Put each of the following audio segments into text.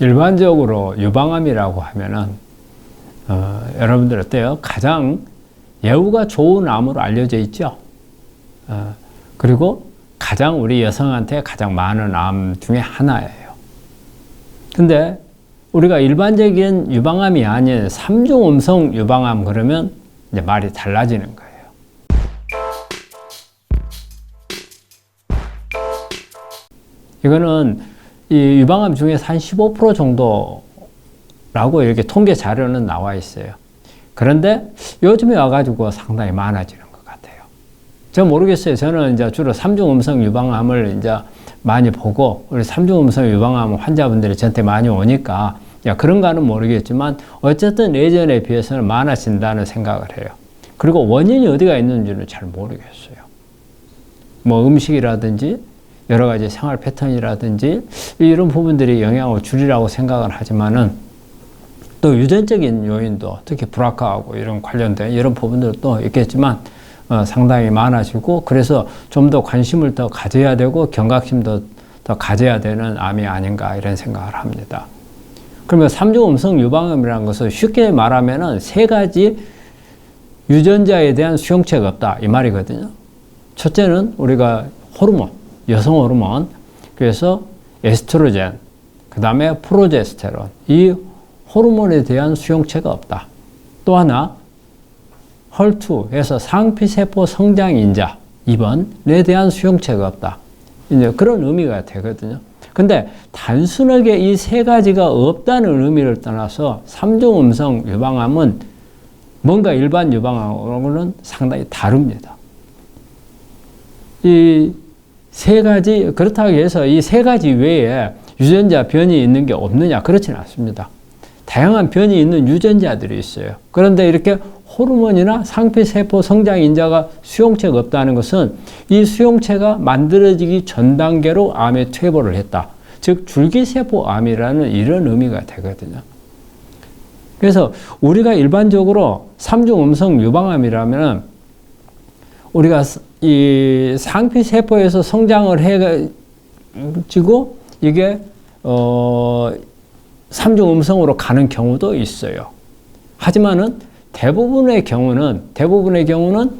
일반적으로 유방암이라고 하면은 어, 여러분들 어때요? 가장 예후가 좋은 암으로 알려져 있죠. 어, 그리고 가장 우리 여성한테 가장 많은 암 중에 하나예요. 근데 우리가 일반적인 유방암이 아닌 삼중 음성 유방암 그러면 이제 말이 달라지는 거예요. 이거는 이 유방암 중에서 한 15% 정도라고 이렇게 통계 자료는 나와 있어요. 그런데 요즘에 와가지고 상당히 많아지는 것 같아요. 저 모르겠어요. 저는 이제 주로 삼중 음성 유방암을 이제 많이 보고 우리 삼중 음성 유방암 환자분들이 저한테 많이 오니까 야 그런가는 모르겠지만 어쨌든 예전에 비해서는 많아진다는 생각을 해요. 그리고 원인이 어디가 있는지는 잘 모르겠어요. 뭐 음식이라든지 여러 가지 생활 패턴이라든지 이런 부분들이 영향을 줄이라고 생각을 하지만은 또 유전적인 요인도 특히 불악화하고 이런 관련된 이런 부분들도 있겠지만 어, 상당히 많아지고 그래서 좀 더 관심을 더 가져야 되고 경각심도 더 가져야 되는 암이 아닌가 이런 생각을 합니다. 그러면 삼중 음성 유방암이라는 것은 쉽게 말하면은 세 가지 유전자에 대한 수용체가 없다 이 말이거든요. 첫째는 우리가 호르몬, 여성 호르몬, 그래서 에스트로겐, 그 다음에 프로제스테론 이 호르몬에 대한 수용체가 없다. 또 하나 헐투에서 상피세포 성장 인자 2번에 대한 수용체가 없다. 이제 그런 의미가 되거든요. 근데 단순하게 이 세 가지가 없다는 의미를 떠나서 삼중 음성 유방암은 뭔가 일반 유방암하고는 상당히 다릅니다. 이 세 가지 그렇다고 해서 이 세 가지 외에 유전자 변이 있는 게 없느냐 그렇지는 않습니다. 다양한 변이 있는 유전자들이 있어요. 그런데 이렇게 호르몬이나 상피세포 성장 인자가 수용체가 없다는 것은 이 수용체가 만들어지기 전 단계로 암에 퇴보를 했다. 즉 줄기세포 암이라는 이런 의미가 되거든요. 그래서 우리가 일반적으로 삼중 음성 유방암이라면 우리가 이 상피 세포에서 성장을 해가지고 이게 어 삼중 음성으로 가는 경우도 있어요. 하지만은 대부분의 경우는 대부분의 경우는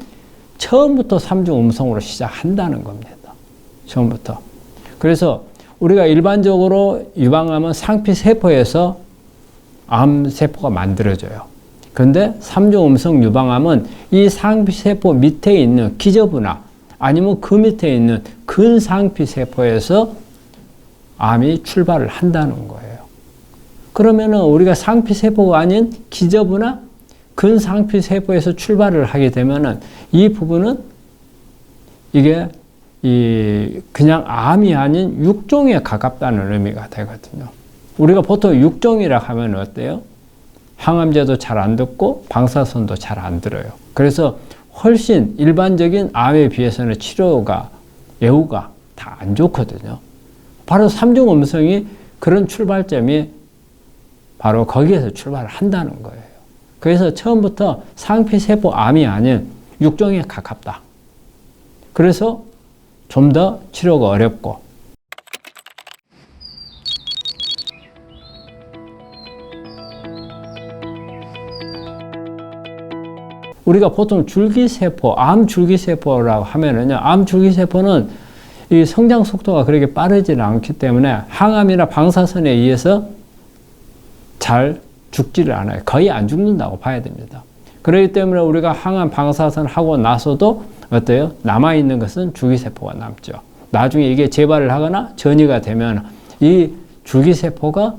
처음부터 삼중 음성으로 시작한다는 겁니다. 처음부터. 그래서 우리가 일반적으로 유방암은 상피 세포에서 암 세포가 만들어져요. 그런데 삼중 음성 유방암은 이 상피 세포 밑에 있는 기저부나 아니면 그 밑에 있는 근상피 세포에서 암이 출발을 한다는 거예요. 그러면은 우리가 상피 세포가 아닌 기저부나 근상피 세포에서 출발을 하게 되면은 이 부분은 이게 이 그냥 암이 아닌 육종에 가깝다는 의미가 되거든요. 우리가 보통 육종이라 하면 어때요? 항암제도 잘 안 듣고 방사선도 잘 안 들어요. 그래서 훨씬 일반적인 암에 비해서는 치료가 예후가 다 안 좋거든요. 바로 삼중 음성이 그런 출발점이 바로 거기에서 출발을 한다는 거예요. 그래서 처음부터 상피세포 암이 아닌 육종에 가깝다. 그래서 좀 더 치료가 어렵고 우리가 보통 줄기세포, 암 줄기세포라고 하면은요, 암 줄기세포는 이 성장 속도가 그렇게 빠르지는 않기 때문에 항암이나 방사선에 의해서 잘 죽지를 않아요. 거의 안 죽는다고 봐야 됩니다. 그렇기 때문에 우리가 항암 방사선 하고 나서도 어때요? 남아있는 것은 줄기세포가 남죠. 나중에 이게 재발을 하거나 전이가 되면 이 줄기세포가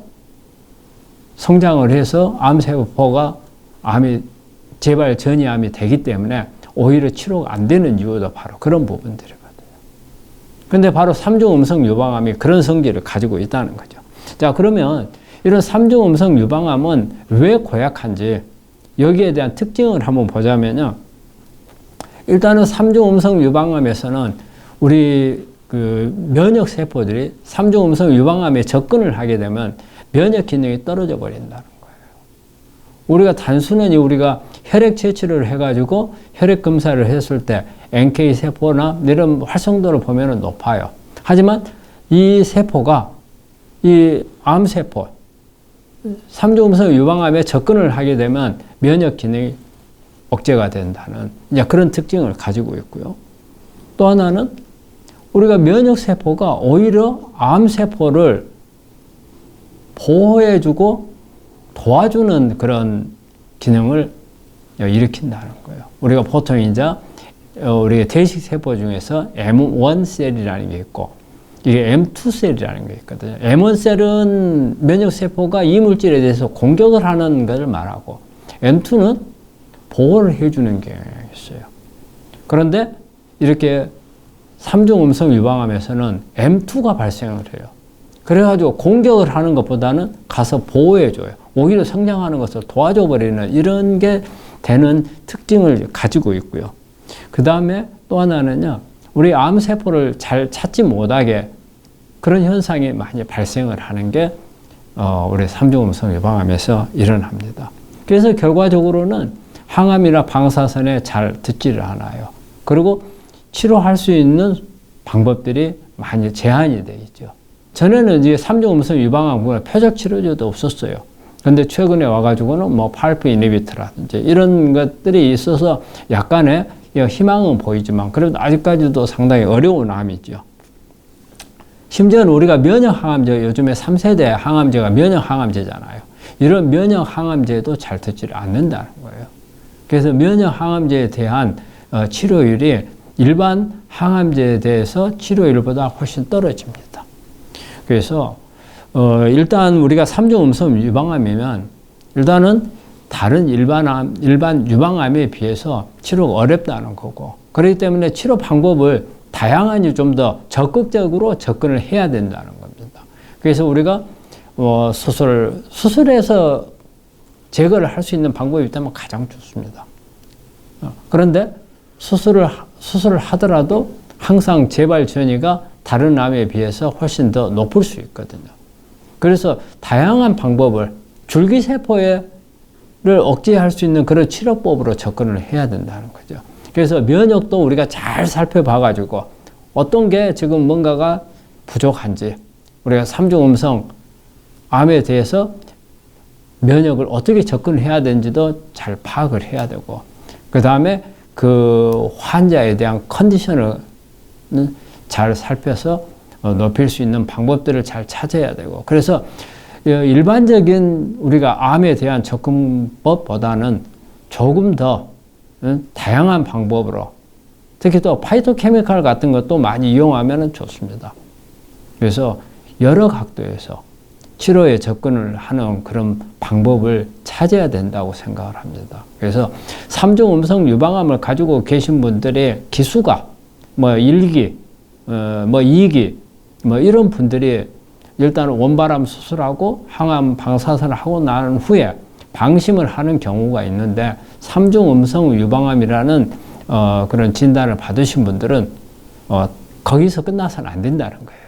성장을 해서 암세포가 암이 재발 전이암이 되기 때문에 오히려 치료가 안 되는 이유도 바로 그런 부분들이거든요. 근데 바로 삼중 음성 유방암이 그런 성질을 가지고 있다는 거죠. 자, 그러면 이런 삼중 음성 유방암은 왜 고약한지 여기에 대한 특징을 한번 보자면요. 일단은 삼중 음성 유방암에서는 우리 그 면역 세포들이 삼중 음성 유방암에 접근을 하게 되면 면역 기능이 떨어져 거예요. 우리가 단순히 우리가 혈액 채취를 해가지고 혈액 검사를 했을 때 NK 세포나 이런 활성도를 보면 높아요. 하지만 이 세포가 이 암세포 삼중음성 유방암에 접근을 하게 되면 면역 기능이 억제가 된다는 그런 특징을 가지고 있고요. 또 하나는 우리가 면역 세포가 오히려 암 세포를 보호해주고 도와주는 그런 기능을 일으킨다는 거예요. 우리가 보통 이제 어, 우리가 대식 세포 중에서 M1 셀이라는 게 있고 이게 M2 셀이라는 게 있거든요. M1 셀은 면역 세포가 이 물질에 대해서 공격을 하는 것을 말하고 M2는 보호를 해주는 게 있어요. 그런데 이렇게 삼중 음성 유방암에서는 M2가 발생을 해요. 그래가지고 공격을 하는 것보다는 가서 보호해줘요. 오히려 성장하는 것을 도와줘 버리는 이런 게 되는 특징을 가지고 있고요. 그 다음에 또 하나는요, 우리 암세포를 잘 찾지 못하게 그런 현상이 많이 발생을 하는 게, 어, 우리 삼중음성 유방암에서 일어납니다. 그래서 결과적으로는 항암이나 방사선에 잘 듣지를 않아요. 그리고 치료할 수 있는 방법들이 많이 제한이 되어 있죠. 전에는 이제 삼중음성 유방암 표적 치료제도 없었어요. 근데 최근에 와가지고는 뭐 팔프 이니비트라든지 이런 것들이 있어서 약간의 희망은 보이지만 그래도 아직까지도 상당히 어려운 암이죠. 심지어는 우리가 면역 항암제 요즘에 3세대 항암제가 면역 항암제잖아요. 이런 면역 항암제도 잘 듣지를 않는다는 거예요. 그래서 면역 항암제에 대한 어, 치료율이 일반 항암제에 대해서 치료율보다 훨씬 떨어집니다. 그래서 어, 일단 우리가 삼중 음성 유방암이면 일단은 다른 일반암, 일반 유방암에 비해서 치료가 어렵다는 거고 그렇기 때문에 치료 방법을 다양하니 좀더 적극적으로 접근을 해야 된다는 겁니다. 그래서 우리가 어, 수술, 수술해서 제거를 할 수 있는 방법이 있다면 가장 좋습니다. 어, 그런데 수술을, 수술을 하더라도 항상 재발 전이가 다른 암에 비해서 훨씬 더 높을 수 있거든요. 그래서 다양한 방법을 줄기세포를 억제할 수 있는 그런 치료법으로 접근을 해야 된다는 거죠. 그래서 면역도 우리가 잘 살펴봐가지고 어떤 게 지금 뭔가가 부족한지 우리가 삼중 음성 암에 대해서 면역을 어떻게 접근해야 되는지도 잘 파악을 해야 되고 그 다음에 그 환자에 대한 컨디션을 잘 살펴서 어, 높일 수 있는 방법들을 잘 찾아야 되고 그래서 일반적인 우리가 암에 대한 접근법보다는 조금 더 다양한 방법으로 특히 또 파이토케미칼 같은 것도 많이 이용하면 좋습니다. 그래서 여러 각도에서 치료에 접근을 하는 그런 방법을 찾아야 된다고 생각을 합니다. 그래서 삼중 음성 유방암을 가지고 계신 분들의 기수가 뭐 1기, 어, 뭐 2기, 뭐 이런 분들이 일단 원바람 수술하고 항암 방사선을 하고 난 후에 방심을 하는 경우가 있는데 삼중 음성 유방암이라는 어, 그런 진단을 받으신 분들은 어, 거기서 끝나서는 안 된다는 거예요.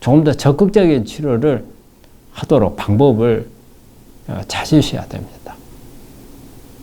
조금 더 적극적인 치료를 하도록 방법을 어, 찾으셔야 됩니다.